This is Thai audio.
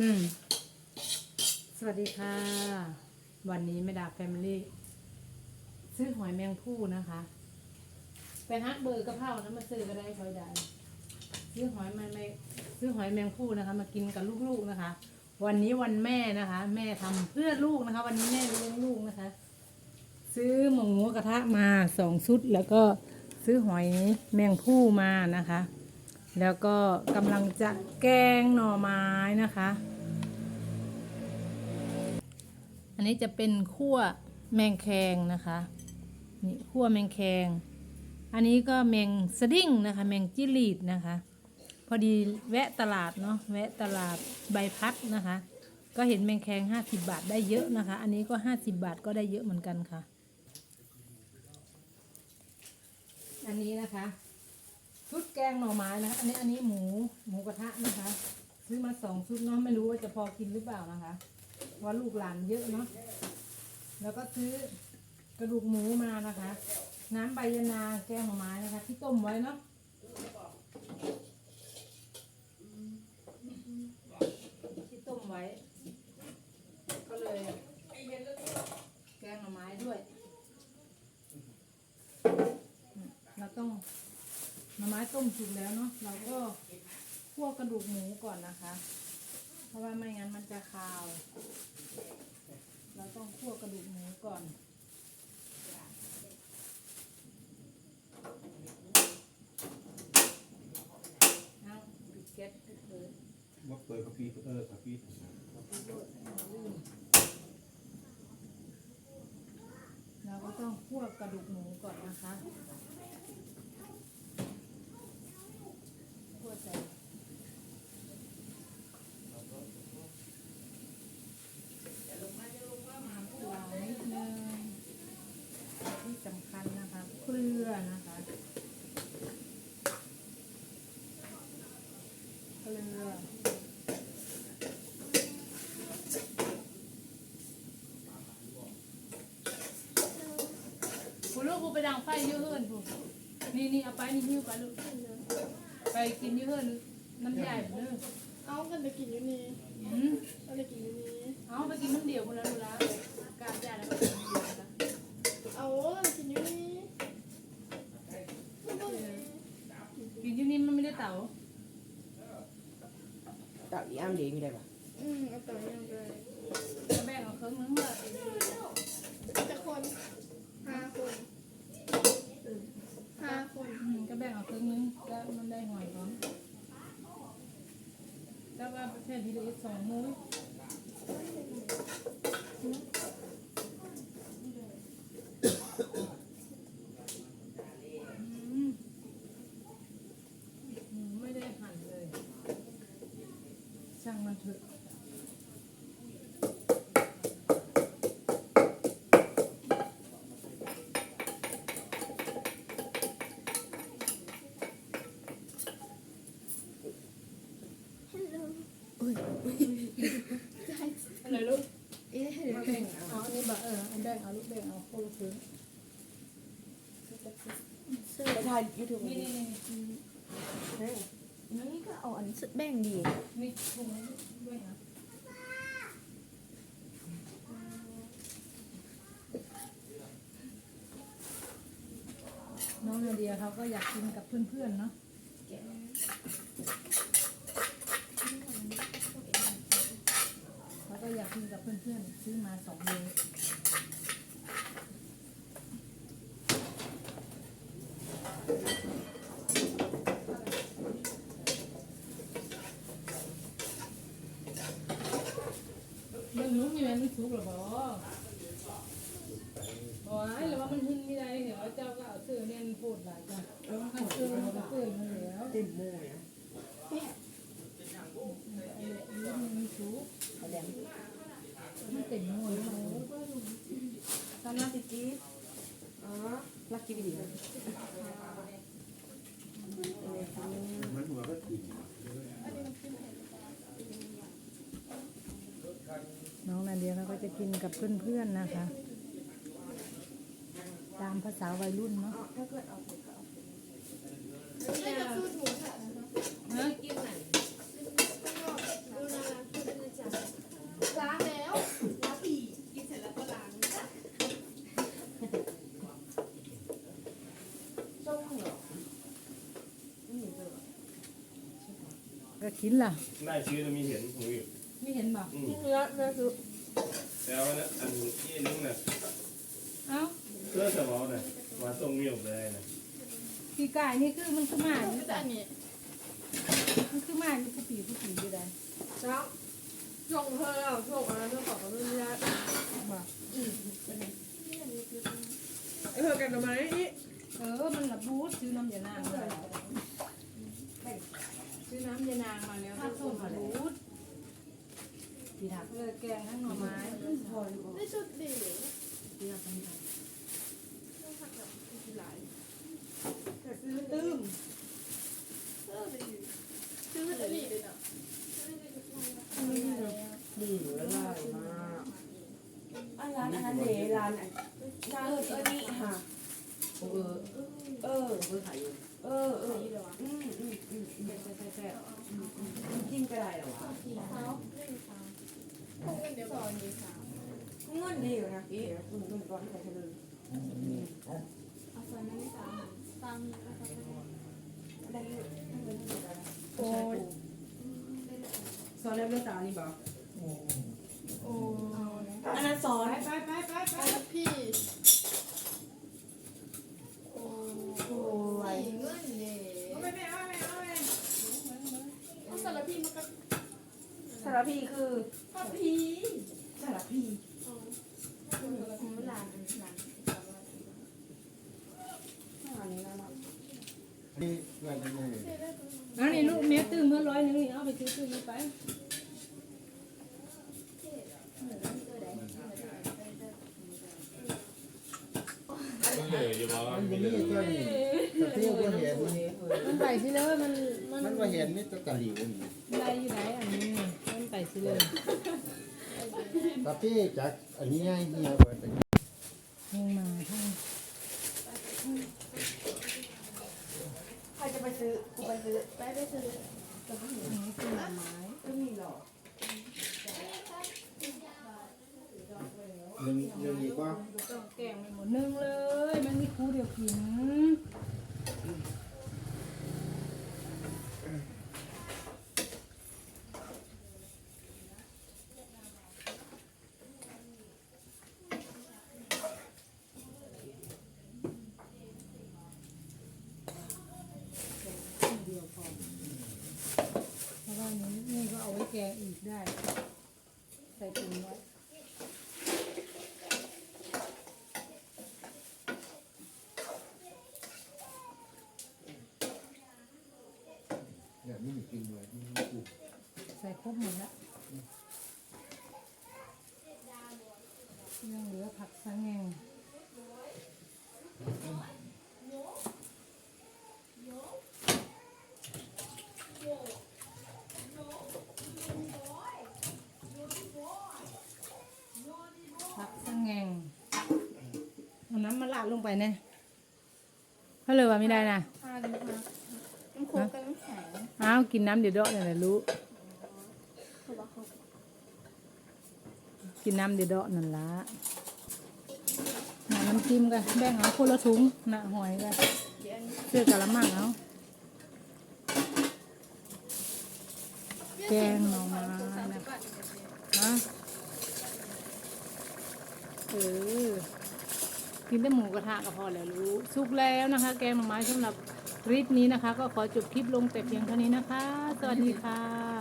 อืม สวัสดีค่ะ วันนี้แม่ดาแฟมิลี่ ซื้อหอยแมงผู้นะคะไปฮักเบอร์กระเพรานะมาซื้อก็ได้คอยได้ซื้อหอยมาไม่ซื้อหอยแมงผู้นะคะ มากินกับลูกๆนะคะ วันนี้วันแม่นะคะ แม่ทำเพื่อลูกนะคะ วันนี้แม่เลี้ยงลูกนะคะ ซื้อหมูกระทะมาสองชุดแล้วก็ซื้อหอยแมงผู้มานะคะแล้วก็กำลังจะแกงหน่อไม้นะคะ อันนี้จะเป็นขั้วแมงแคงนะคะนี่ขั้วแมงแคง อันนี้ก็แมงสดิ้งนะคะแมงจิลีดนะคะ พอดีแวะตลาดเนาะแวะตลาดใบพัดนะคะ ก็เห็นแมงแคงห้าสิบาทได้เยอะนะคะ อันนี้ก็ห้าสิบาทก็ได้เยอะเหมือนกันค่ะ อันนี้นะคะชุดแกงหน่อไม้นะคะ อันนี้อันนี้หมูหมูกระทะนะคะ ซื้อมาสองชุดเนาะไม่รู้ว่าจะพอกินหรือเปล่านะคะ ว่าลูกหลานเยอะเนาะแล้วก็ซื้อกระดูกหมูมานะคะ น้ำใบยนาแกงหน่อไม้นะคะ ที่ต้มไว้เนาะที่ต้มไว้ ก็เลยแกงหน่อไม้ด้วย เราต้องหน่อไม้ต้มสุกแล้วเนาะเราก็คั่วกระดูกหมูก่อนนะคะ ราะว่าไม่งั้นมันจะคาว เราต้องคั่วกระดูกหมูก่อน เอาปิดแก๊สปิดเลยว่าเปิดกาแฟเออกาแฟเราก็ต้องคั่วกระดูกหมูก่อนนะคะคั่วใส่น้ำเปล่านิดนึงที่สำคัญนะคะเกลือนะคะเกลือ กูลูกกู ไปดังไฟอยืเฮิรนกูนี่นี่เอาไปนี่หิ้วไปลูกไปกินอยืเฮิรนน้ำใหญ่เด้อเอากันไปกินอยู่นี่อืมเอาไปกินอยู่นี่เอาไปกินน้ำเดียวคนละลูกละการใหญ่แล้วก็กินน้ำเดียวละเอาไปกินอยู่นี่ไม่ต้องเลยกินที่นี่มันไม่ได้เต่า tạo ý am gì đây mà อืมเอาต่อยังเลยก็แบ่งเอาเครื่องนึงเมื่อ จะคนห้าคนห้าคน อืมก็แบ่งเอาเครื่องนึงก็ มันได้หอยพร้อมแล้วว่าประเภทที่เหลือสองมื้ออืมอืมได้หั่นเลยช่างมันเถอะ อะไรลูกเอ๊ะเอาแบ่งเอาอันนี้แบบเออเอาแบ่งเอาลูกแบ่งเอาโคตรซื้อ để thay youtube นี่นี่นี่นี่ก็เอาอันสุดแบ่งดีนี่ถุงด้วยนะน้องนาเดียเขาก็อยากกินกับเพื่อนๆเนาะเขา ก็อยากกินกับเพื่อนๆซื้อมาสองโลเรื่องนู้นมีแม่มันสุกหรอบอบอกไอ้หรือว่ามันหึ่งไม่ได้เดี๋ยวเจ้าก็เอาเสื้อเนี่ยมันพูดหลายจ้ะเอาเสื้อมันเสื้อมันแล้ว tìm mua nè ไอ้เรื่อง มันสุก ở đèn มันเต็มหัวเลย sao nó thì kí đó lắc cái gì này มันหัวก็ติดน้องนาเดียเขาก็จะกินกับเพื่อนๆนะคะ ตามภาษาวัยรุ่นเนาะนี่จะพูดหมูค่ะเฮ้ยข้างนอก ก็กินล่ะ ได้ซื้อแล้วมีเห็นหนูอยู่ไม่เห็นบอกอืมเนื้อเนื้อคือแล้วนะอันนี้นึงน่ะเอ้าเพื่อสมองน่ะมาส่งเมียบเลยน่ะปีกายนี่คือมันคือหมาอยู่แต่แต่อันนี้มันคือหมาอยู่ผู้ปีผู้ปีอยู่ได้แล้วส่งเธอเอาส่งอะไรเธอขอกับเรื่องนี้ได้บอกไอ้เธอกันทำไมนี่เออมันระบูดซื้อน้ำยานางมา ซื้อน้ำยานางมาแล้วก็ส่งระบูดปีถักเลยแกงทั้งหน่อไม้ได้ชุดดีปีถักทั้งหน่อต้องทำแบบกีฬาแต่ซื้อตื้มเออดีซื้ออันนี้เลยเนาะดีแล้วได้มากอันร้านอันนั้นเดร้านอันร้านเออนี่ค่ะเออเออเออขายอยู่ เออเอออืมอืมอืมอืมแซ่บแซ่บแซ่บกินก็ได้หรอวะสีขาวเล่นขาวพวกเดี๋ยวก่อนดีขาวเงินดีอยู่นะพี่คุณคุณก่อนใครจะลืมเอาใส่ไม่ได้ตามตามนี้นะคะได้เงินเงินดีกันโอ้ยสอนเล่มเลือดตานี่บอกโอ้อันนั้นสอนไปไปไปไปพี่ สารพีคือสารพีสารพีหลานหลานอันนี้นะนี่ว่าจะไงอันนี้ลูกเมียตื้มเมื่อร้อยหนึงนี่เอาไปซื้อตื้มไปมันเหนื่อยอยู่บ่มันบ่มีตัวนี้ตะเที่ยวบ่เห็นมันไปสิเลยมันมันมันบ่เห็นมีแตะตะหลิวนี่ไรอยู่ไหนอันนี้ มันไปสิเลยตะเที่จากอันนี้ง่ายเหี่ยวเบิดลงมาทั้งใครจะไปซื้อ กูไปซื้อไปไปซื้อนี้คือหน่อไม้ไม่มีหรอกหนึ่งหนึ่งอีกว่าต้องแกงไปหมดนึ่งเลย มันมีคู่เดียวกิน เดียวพอเพราะว่านี้นี่ ก็เอาไว้แกงอีกได้ ใส่ถุงไว้แบบนี้กินไว้ที่กูใส่ครบหมดแล้วยังเหลือผักสังแงงผักสังแงงเอาน้ำมา ลาดลงไปเนี่ยเขาเลยว่าไม่ได้นะทานมาน้ำโคกกับน้ำแข็งอ้าวกินน้ำเดี๋ยวเดาะเนี่ยแหละรู้เพราะว่าเขากินน้ำเดี๋ยวเดาะนั่นละหาน้ำจิ้มกันแบ่งเอาคนละถุงนะหอยกันเย็นเสื้อกะละมังเอา แกงหน่อไม้นะ ฮะเออ กินแต่หมูกระทะก็พอแล้วรู้สุกแล้วนะคะ แกงหน่อไม้สำหรับคลิปนี้นะคะ ก็ขอจบคลิปลงแต่เพียงเท่านี้นะคะ สวัสดีค่ะ